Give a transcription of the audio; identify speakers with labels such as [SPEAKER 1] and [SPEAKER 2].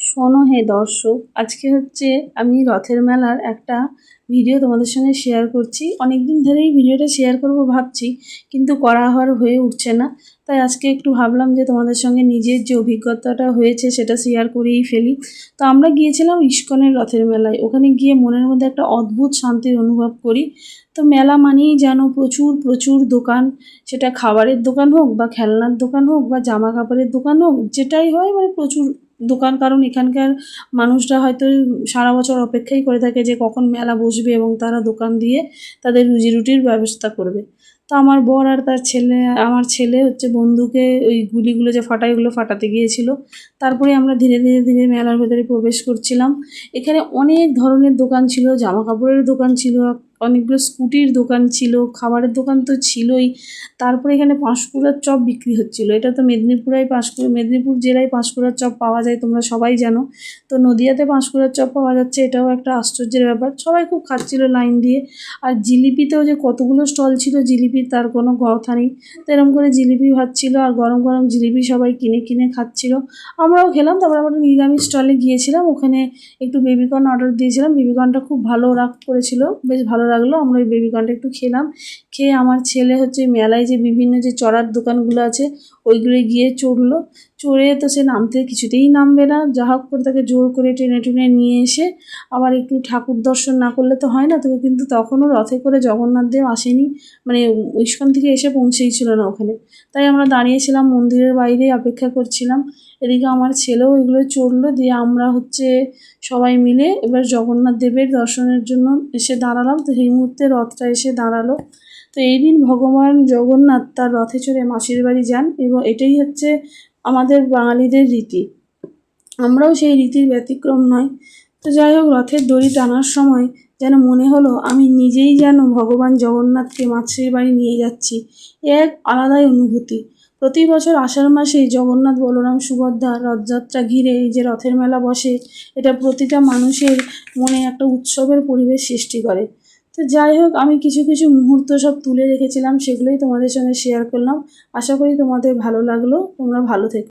[SPEAKER 1] শোনো হে দর্শক, আজকে হচ্ছে আমি রথের মেলার একটা ভিডিও তোমাদের সঙ্গে শেয়ার করছি। অনেক দিন ধরেই ভিডিওটা শেয়ার করব ভাবছি, কিন্তু করা হওয়ার হয়ে উঠছে না। তাই আজকে একটু ভাবলাম যে তোমাদের সঙ্গে নিজের যে অভিজ্ঞতাটা হয়েছে সেটা শেয়ার করেই ফেলি। তো আমরা গিয়েছিলাম ইস্কনের রথের মেলায়। ওখানে গিয়ে মনের মধ্যে একটা অদ্ভুত শান্তির অনুভব করি। তো মেলা মানেই যেন প্রচুর প্রচুর দোকান। সেটা খাবারের দোকান হোক বা খেলনার দোকান হোক বা জামা কাপড়ের দোকান হোক, যেটাই হয় মানে প্রচুর দোকান, কারণ এখানকার মানুষরা হয়তো সারা বছর অপেক্ষাই করে থাকে যে কখন মেলা বসবে এবং তারা দোকান দিয়ে তাদের রুজি রুটির ব্যবস্থা করবে। তো আমার বর আর তার ছেলে, আমার ছেলে হচ্ছে বন্ধুকে ওই গুলিগুলো যে ফাটায় ওগুলো ফাটাতে গিয়েছিল। তারপরে আমরা ধীরে ধীরে ধীরে মেলার ভেতরে প্রবেশ করছিলাম। এখানে অনেক ধরনের দোকান ছিল জামা কাপড়ের দোকান ছিল অনেকগুলো স্কুটির দোকান ছিল, খাবারের দোকান তো ছিলই। তারপরে এখানে পাঁশকুড়ার চপ বিক্রি হচ্ছিল। এটা তো মেদিনীপুরায় পাঁশকুড়া, মেদিনীপুর জেলায় পাঁশকুড়ার চপ পাওয়া যায়, তোমরা সবাই জানো। তো নদিয়াতে পাঁশকুড়ার চপ পাওয়া যাচ্ছে, এটাও একটা আশ্চর্যের ব্যাপার। সবাই খুব খাচ্ছিলো লাইন দিয়ে। আর জিলিপিতেও যে কতগুলো স্টল ছিল, জিলিপির তার কোনো কথা নেই। তো এরকম করে জিলিপি ভাজছিল আর গরম গরম জিলিপি সবাই কিনে কিনে খাচ্ছিল। আমরাও খেলাম, তারপর আমরা নিরামিষ স্টলে গিয়েছিলাম। ওখানে একটু বেবিকর্ন অর্ডার দিয়েছিলাম। বেবিকর্নটা খুব ভালো রাগ করেছিল, বেশ ভালো লাগল, আমরা ওই বেবি বেবিকর্নটা একটু খেলাম। খেয়ে আমার ছেলে হচ্ছে মেলায় যে বিভিন্ন যে চড়ার দোকানগুলো আছে, ওইগুলোয় গিয়ে চড়লো। চড়ে তো সে নামতে কিছুতেই নামবে না। যা হোক করে তাকে জোর করে টেনে টেনে নিয়ে এসে আবার একটু ঠাকুর দর্শন না করলে তো হয় না তবে কিন্তু তখনও রথে করে জগন্নাথ দেব আসেনি। মানে ইস্কন থেকে এসে পৌঁছেই ছিল না ওখানে। তাই আমরা দাঁড়িয়েছিলাম মন্দিরের বাইরে, অপেক্ষা করছিলাম। এদিকে আমার ছেলেও এগুলো চড়লো, দিয়ে আমরা হচ্ছে সবাই মিলে এবার জগন্নাথ দেবের দর্শনের জন্য এসে দাঁড়ালাম। তো সেই মুহূর্তে রথটা এসে দাঁড়াল। তো এই দিন ভগবান জগন্নাথ তার রথে চড়ে মাসির বাড়ি যান এবং এটাই হচ্ছে আমাদের বাঙালিদের রীতি। আমরাও সেই রীতির ব্যতিক্রম নয়। তো যাই হোক, রথের দড়ি টানার সময় যেন মনে হলো আমি নিজেই যেন ভগবান জগন্নাথকে মাসির বাড়ি নিয়ে যাচ্ছি। এ এক আলাদাই অনুভূতি। প্রতি বছর আষাঢ় মাসেই জগন্নাথ বলরাম সুভদ্রা রথযাত্রা ঘিরে এই যে রথের মেলা বসে, এটা প্রতিটা মানুষের মনে একটা উৎসবের পরিবেশ সৃষ্টি করে। তো যাই হোক, আমি কিছু কিছু মুহূর্ত সব তুলে রেখেছিলাম, সেগুলোই তোমাদের সঙ্গে শেয়ার করলাম। আশা করি তোমাদের ভালো লাগল। তোমরা ভালো থেকো।